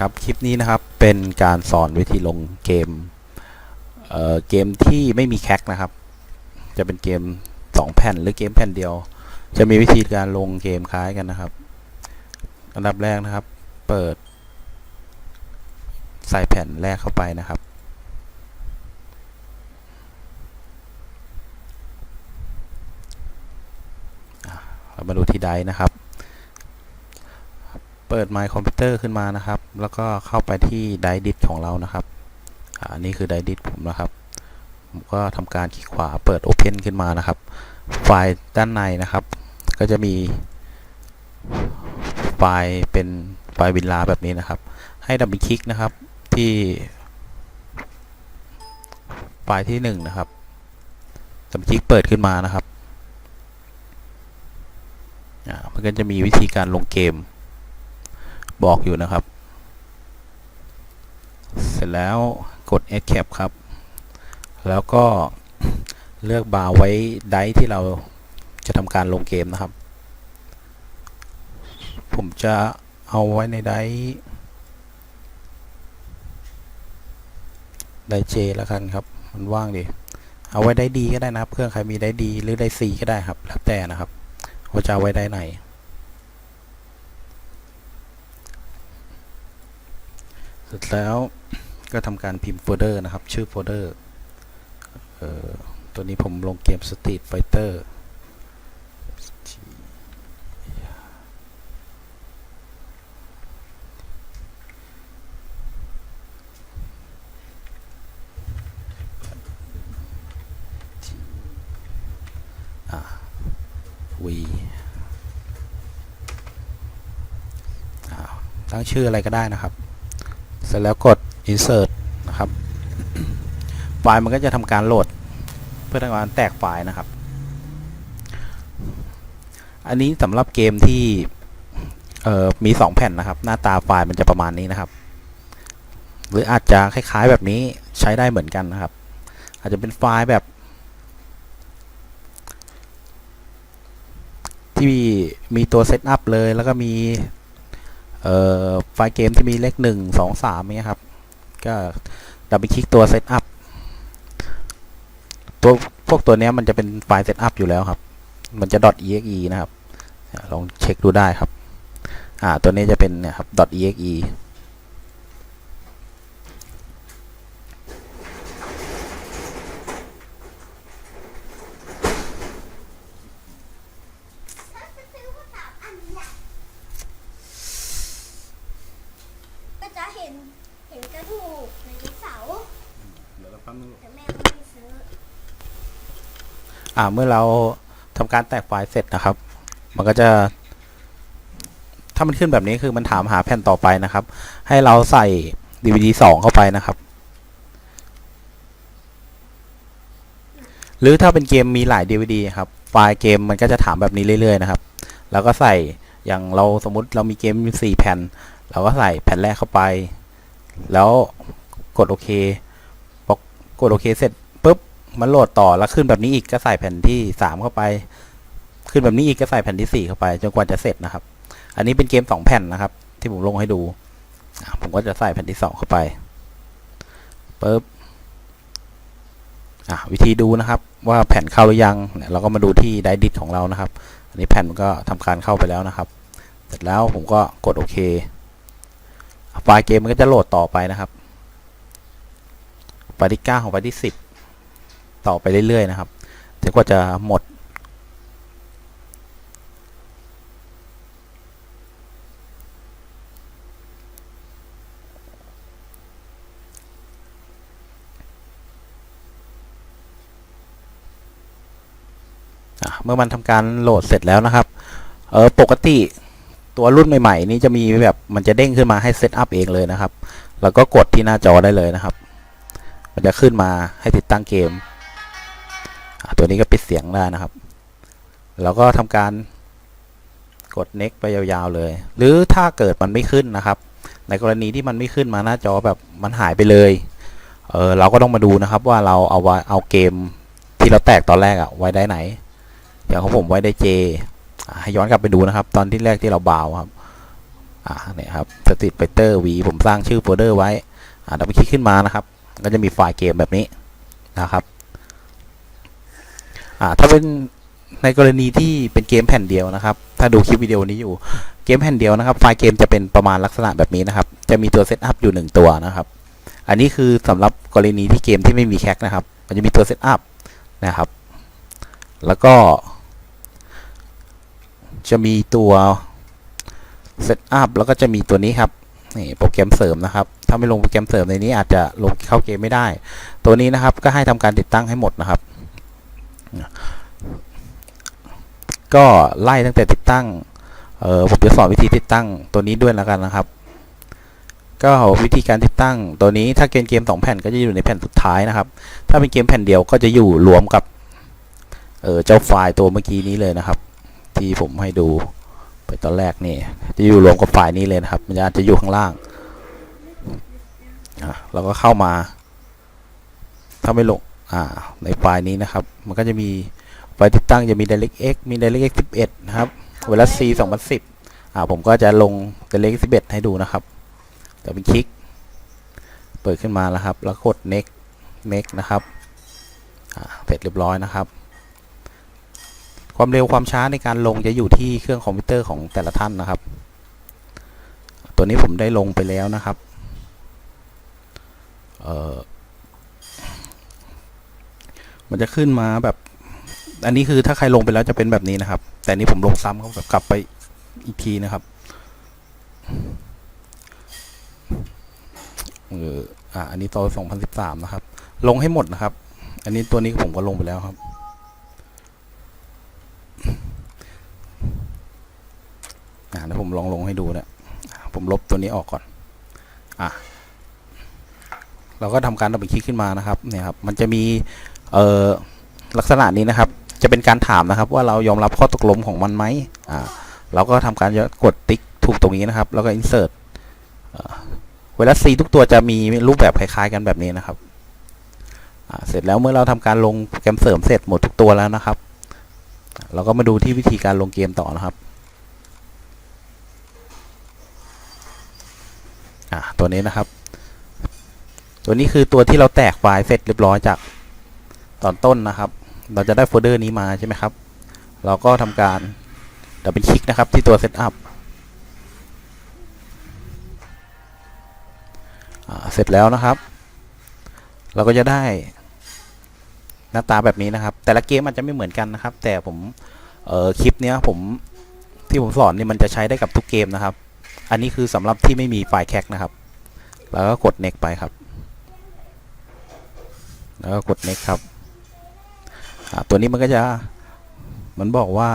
ครับคลิปนี้นะครับเป็นการสอนวิธีลงเกมเอ่อเกมที่ไม่มีแคคนะครับ จะเป็นเกม 2 แผ่นหรือเกมแผ่นเดียว จะมีวิธีการลงเกมคล้ายกันนะครับ อันดับแรกนะครับ เปิด ใส่แผ่นแรกเข้าไปนะครับ เรามาดูที่ไดนะครับ เปิด My Computer ขึ้นมานะครับ แล้วก็เข้าไปที่ d i ดิ t ของเรานะครับอันนี้คือ d i ดิ t ผมนะครับผมก็ทำการคลิกขวาเปิด Open ขึ้นมานะครับ ไฟล์ด้านในนะครับ ก็จะมีไฟล์เป็นไฟล์วินลาแบบนี้นะครับ ให้ดับเบิลคลิกนะครับที่ไฟล์ที่หนึ่งนะครับดับเบิลคลิกเปิดขึ้นมานะครับอ่ามันก็จะมีวิธีการลงเกม บอกอยู่นะครับ เสร็จแล้วกด Escape ครับ แล้วก็เลือกบาร์ไว้ไดร์ที่เราจะทำการลงเกมนะครับ ผมจะเอาไว้ในไดร์ไดเจแล้วกันครับ มันว่างดี เอาไว้ได้ดีก็ได้นะครับ เครื่องใครมีได้ดีหรือได้ซีก็ได้ครับ แล้วแต่นะครับว่าจะเอาไว้ได้ไหน เส ร็จแล้วก็ทำการพิมพ์โฟลเดอร์นะครับ ชื่อโฟลเดอร์ตัวนี้ผมลงเกม Street Fighter อ่า V อ่าตั้งชื่ออะไรก็ได้นะครับ ร็จแล้วกด insert นะครับ ไฟล์มันก็จะทำการโหลด เพื่อทำการแตกไฟล์นะครับ อันนี้สำหรับเกมที่เอ่อมี 2 แผ่นนะครับ หน้าตาไฟล์มันจะประมาณนี้นะครับ หรืออาจจะคล้ายๆแบบนี้ใช้ได้เหมือนกันนะครับ อาจจะเป็นไฟล์แบบ ที่มีตัวเซตอัพเลยแล้วก็มี ไฟล์เกมที่มีเลขหนึ่งสองสามเนี่ยครับ ก็ดับไปคลิกตัวเซตอัพตัวพวกตัวเนี้ยมันจะเป็นไฟล์เซตอัพอยู่แล้วครับ มันจะ .exe นะครับ ลองเช็คดูได้ครับ อ่า ตัวนี้จะเป็นเนี่ยครับ .exe ก็จะเห็นเห็นกระดูกในเสาร์ แต่แม่ไม่ได้ซื้ออ่าเมื่อเราทำการแตกไฟล์เสร็จนะครับ มันก็จะ ถ้ามันขึ้นแบบนี้คือมันถามหาแผ่นต่อไปนะครับ ให้เราใส่ DVD 2 เข้าไปนะครับ หรือถ้าเป็นเกมมีหลาย DVD ครับ ไฟล์เกมมันก็จะถามแบบนี้เรื่อยๆนะครับ แล้วก็ใส่อย่างเราสมมุติเรามีเกมอยู่4แผ่น เราก็ใส่แผ่นแรกเข้าไป แล้วกดโอเค กดโอเคเสร็จปุ๊บมันโหลดต่อแล้วขึ้นแบบนี้อีกก็ใส่แผ่นที่สามเข้าไป ขึ้นแบบนี้อีกก็ใส่แผ่นที่สี่เข้าไปจนกว่าจะเสร็จนะครับ อันนี้เป็นเกมสองแผ่นนะครับ ที่ผมลงให้ดู ผมก็จะใส่แผ่นที่สองเข้าไปปุ๊บอะวิธีดูนะครับ ว่าแผ่นเข้าหรือยังเราก็มาดูที่ไดดิสของเรานะครับ อันนี้แผ่นมันก็ทำการเข้าไปแล้วนะครับ เสร็จแล้วผมก็กดโอเคไฟล์เกมมันก็จะโหลดต่อไปนะครับ ไฟล์ที่เก้าของไฟล์ที่สิบต่อไปเรื่อย ๆ นะครับจนกว่าจะหมด เมื่อมันทำการโหลดเสร็จแล้วนะครับ เออปกติตัวรุ่นใหม่ ๆ นี้จะมีแบบมันจะเด้งขึ้นมาให้เซตอัพเองเลยนะครับ แล้วก็กดที่หน้าจอได้เลยนะครับ มันจะขึ้นมาให้ติดตั้งเกม ตัวนี้ก็ปิดเสียงได้นะครับ แล้วก็ทำการกด next ไปยาวๆเลย หรือถ้าเกิดมันไม่ขึ้นนะครับ ในกรณีที่มันไม่ขึ้นมาหน้าจอแบบมันหายไปเลยเออเราก็ต้องมาดูนะครับว่าเราเอาเอาเกมที่เราแตกตอนแรกอะไว้ได้ไหน อย่างของผมไว้ได้เจให้ย้อนกลับไปดูนะครับ ตอนที่แรกที่เราบาวครับอ่าเนี่ยครับสตรีทไฟเตอร์วีผมสร้างชื่อโฟลเดอร์ไว้อ่าดับคลิกขึ้นมานะครับ ก็จะมีไฟล์เกมแบบนี้นะครับอ่าถ้าเป็นในกรณีที่เป็นเกมแผ่นเดียวนะครับ ถ้าดูคลิปวิดีโอนี้อยู่เกมแผ่นเดียวนะครับ ไฟล์เกมจะเป็นประมาณลักษณะแบบนี้นะครับ จะมีตัวเซตอัพอยู่หนึ่งตัวนะครับ อันนี้คือสำหรับกรณีที่เกมที่ไม่มีแคคนะครับ มันจะมีตัวเซตอัพนะครับ แล้วก็ จะมีตัวเซตอัพแล้วก็จะมีตัวนี้ครับ นี่โปรแกรมเสริมนะครับ ถ้าไม่ลงโปรแกรมเสริมในนี้อาจจะลงเข้าเกมไม่ได้ ตัวนี้นะครับก็ให้ทำการติดตั้งให้หมดนะครับ ก็ไล่ตั้งแต่ติดตั้งเออผมจะสอนวิธีติดตั้งตัวนี้ด้วยแล้วกันนะครับ ก็วิธีการติดตั้งตัวนี้ถ้าเกมเกมสองแผ่นก็จะอยู่ในแผ่นสุดท้ายนะครับ ถ้าเป็นเกมแผ่นเดียวก็จะอยู่รวมกับเออเจ้าไฟล์ตัวเมื่อกี้นี้เลยนะครับ ที่ผมให้ดู ไปตอนแรกนี่จะอยู่รวมกับไฟล์นี้เลยนะครับ มันจจะอยู่ข้างล่างเราก็เข้ามา ถ้าไม่ลงอ่าในไฟล์นี้นะครับ มันก็จะมีไฟล์ติดตั้งจะมี DirectX มี DirectX 11 นะครับ เวลา C 2010อ่าผมก็จะลง DirectX 11 ให้ดูนะครับแต่เป็นคลิก เปิดขึ้นมาแล้วครับ แล้วกด next next นะครับเสร็จเรียบร้อยนะครับ ความเร็วความช้าในการลงจะอยู่ที่เครื่องคอมพิวเตอร์ของแต่ละท่านนะครับ ตัวนี้ผมได้ลงไปแล้วนะครับมันจะขึ้นมาแบบ อันนี้คือถ้าใครลงไปแล้วจะเป็นแบบนี้นะครับ แต่นี่ผมลงซ้ำเขาแบบกลับไปอีกทีนะครับเอออ่าอันนี้ตัว2013 นะครับ ลงให้หมดนะครับ อันนี้ตัวนี้ผมก็ลงไปแล้วครับ อ่าเดี๋ยวผมลองลงให้ดูเนี่ยผมลบตัวนี้ออกก่อนอะเราก็ทำการดับเบิลคลิกขึ้นมานะครับเนี่ยครับมันจะมีเอ่อลักษณะนี้นะครับ จะเป็นการถามนะครับ ว่าเรายอมรับข้อตกลงของมันไหมอ่าเราก็ทำการกดติ๊กถูกตรงนี้นะครับ แล้วก็ insert อ่าเวลา C ทุกตัวจะมีรูปแบบคล้าย ๆ กันแบบนี้นะครับเสร็จแล้วเมื่อเราทำการลงโปรแกรมเสริมเสร็จหมดทุกตัวแล้วนะครับ เราก็มาดูที่วิธีการลงเกมต่อนะครับ อ่าตัวนี้นะครับ ตัวนี้คือตัวที่เราแตกไฟล์เสร็จเรียบร้อยจากตอนต้นนะครับ เราจะได้โฟลเดอร์นี้มาใช่ไหมครับ เราก็ทำการดับเบิลคลิกนะครับที่ตัว Setup อ่าเสร็จแล้วนะครับ เราก็จะได้หน้าตาแบบนี้นะครับ แต่ละเกมอาจจะไม่เหมือนกันนะครับ แต่ผมคลิปนี้ผมที่ผมสอนนี่มันจะใช้ได้กับทุกเกมนะครับ อันนี้คือสำหรับที่ไม่มีไฟล์แคคนะครับ แล้วก็กด next ไปครับ แล้วก็กด next ครับ ตัวนี้มันก็จะ มันบอกว่า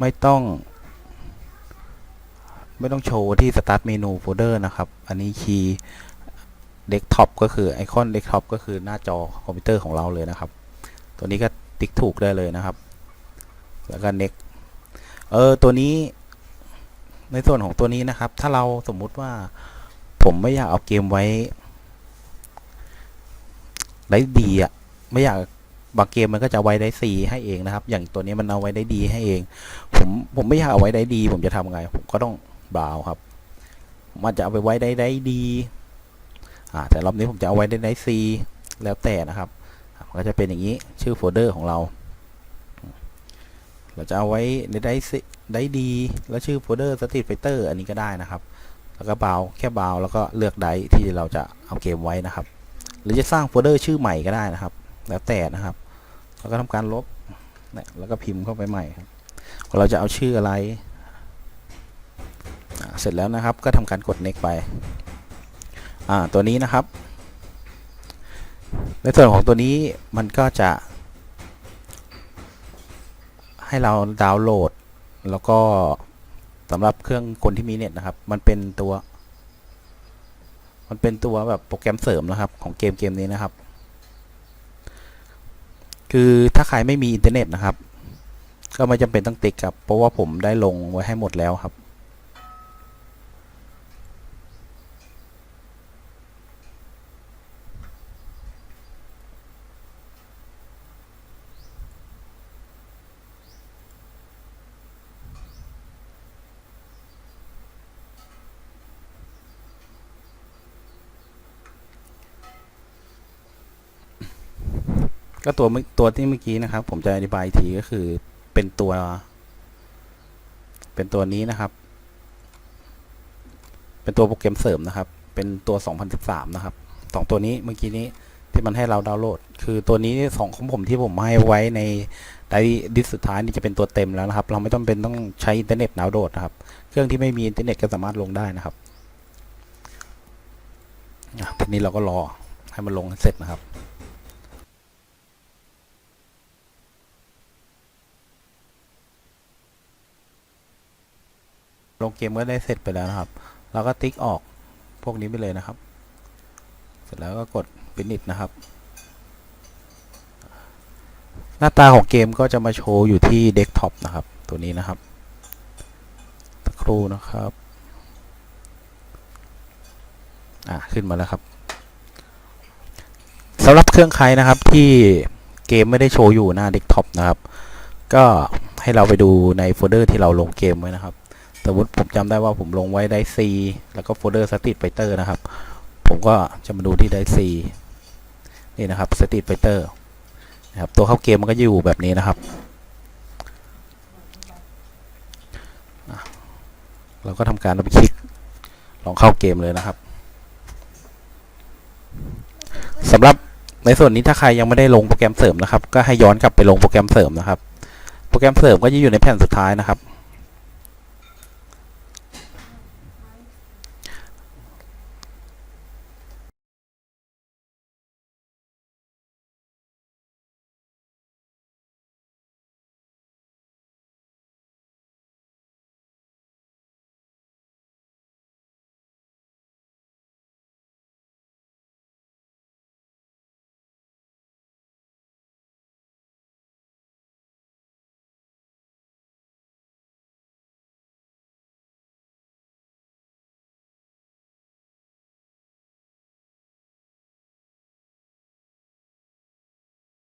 ไม่ต้อง ไม่ต้องโชว์ที่ start menu folder นะครับ อันนี้คีย์เดสก์ท็อปก็คือไอคอนเดสก์ท็อปก็คือหน้าจอคอมพิวเตอร์ของเราเลยนะครับ ตัวนี้ก็ติ๊กถูกได้เลยนะครับ แล้วก็ next เออตัวนี้ ในส่วนของตัวนี้นะครับ ถ้าเราสมมุติว่าผมไม่อยากเอาเกมไว้ได้ดีอะไม่อยากบางเกมมันก็จะไว้ได้ซีให้เองนะครับ อย่างตัวนี้มันเอาไว้ได้ดีให้เอง ผมผมไม่อยากเอาไว้ได้ดี ผมจะทำไง ผมก็ต้องบาวครับมอาจะเอาไปไว้ได้ได้ดีอ่าแต่รอบนี้ผมจะเอาไว้ได้ได้ซีแล้วแต่นะครับก็จะเป็นอย่างนี้ชื่อโฟลเดอร์ของเรา เราจะเอาไว้ในได้ซีได้ดี แล้วชื่อโฟลเดอร์สตรีทไฟเตอร์อันนี้ก็ได้นะครับ แล้วก็บาวแค่บาวแล้วก็เลือกไดที่เราจะเอาเกมไว้นะครับ หรือจะสร้างโฟลเดอร์ชื่อใหม่ก็ได้นะครับ แล้วแต่นะครับ แล้วก็ทำการลบแล้วก็พิมพ์เข้าไปใหม่ครับเราจะเอาชื่ออะไร เสร็จแล้วนะครับก็ทำการกด next ไปตัวนี้นะครับ ในส่วนของตัวนี้มันก็จะ ให้เราดาวน์โหลด แล้วก็สำหรับเครื่องคนที่มีเน็ตนะครับ มันเป็นตัว มันเป็นตัวแบบโปรแกรมเสริมนะครับ ของเกมเกมนี้นะครับ คือถ้าใครไม่มีอินเทอร์เน็ตนะครับ ก็ไม่จำเป็นต้องติดกครับ เพราะว่าผมได้ลงไว้ให้หมดแล้วครับ ก็ตัวตัวที่เมื่อกี้นะครับ ผมจะอธิบายทีก็คือเป็นตัว เป็นตัวนี้นะครับ เป็นตัวโปรแกรมเสริมนะครับ เป็นตัว 2013 นะครับสองตัวนี้เมื่อกี้นี้ที่มันให้เราดาวน์โหลด คือตัวนี้สองของผมที่ผมให้ไว้ในไดรดิสสุดท้ายนี่จะเป็นตัวเต็มแล้วนะครับ เราไม่ต้องเป็นต้องใช้อินเทอร์เน็ตดาวน์โหลดนะครับ เครื่องที่ไม่มีอินเทอร์เน็ตก็สามารถลงได้นะครับทีนี้เราก็รอให้มันลงเสร็จนะครับ ลงเกมก็ได้เสร็จไปแล้วนะครับ เราก็ติ๊กออกพวกนี้ไปเลยนะครับ เสร็จแล้วก็กด finish นะครับ หน้าตาของเกมก็จะมาโชว์อยู่ที่เดสก์ท็อปนะครับ ตัวนี้นะครับสักครูนะครับ อ่าขึ้นมาแล้วครับสำหรับเครื่องใครนะครับที่เกมไม่ได้โชว์อยู่หน้าเดสก์ท็อปนะครับ ก็ให้เราไปดูในโฟลเดอร์ที่เราลงเกมไว้นะครับ สมมติผมจำได้ว่าผมลงไว้ได้ C แล้วก็โฟลเดอร์ Street Fighter นะครับ ผมก็จะมาดูที่ได้ C นี่นะครับ Street Fighter นะครับตัวเข้าเกมมันก็อยู่แบบนี้นะครับเราก็ทำการเราไปคลิกลองเข้าเกมเลยนะครับสำหรับในส่วนนี้ถ้าใครยังไม่ได้ลงโปรแกรมเสริมนะครับ ก็ให้ย้อนกลับไปลงโปรแกรมเสริมนะครับ โปรแกรมเสริมก็จะอยู่ในแผ่นสุดท้ายนะครับ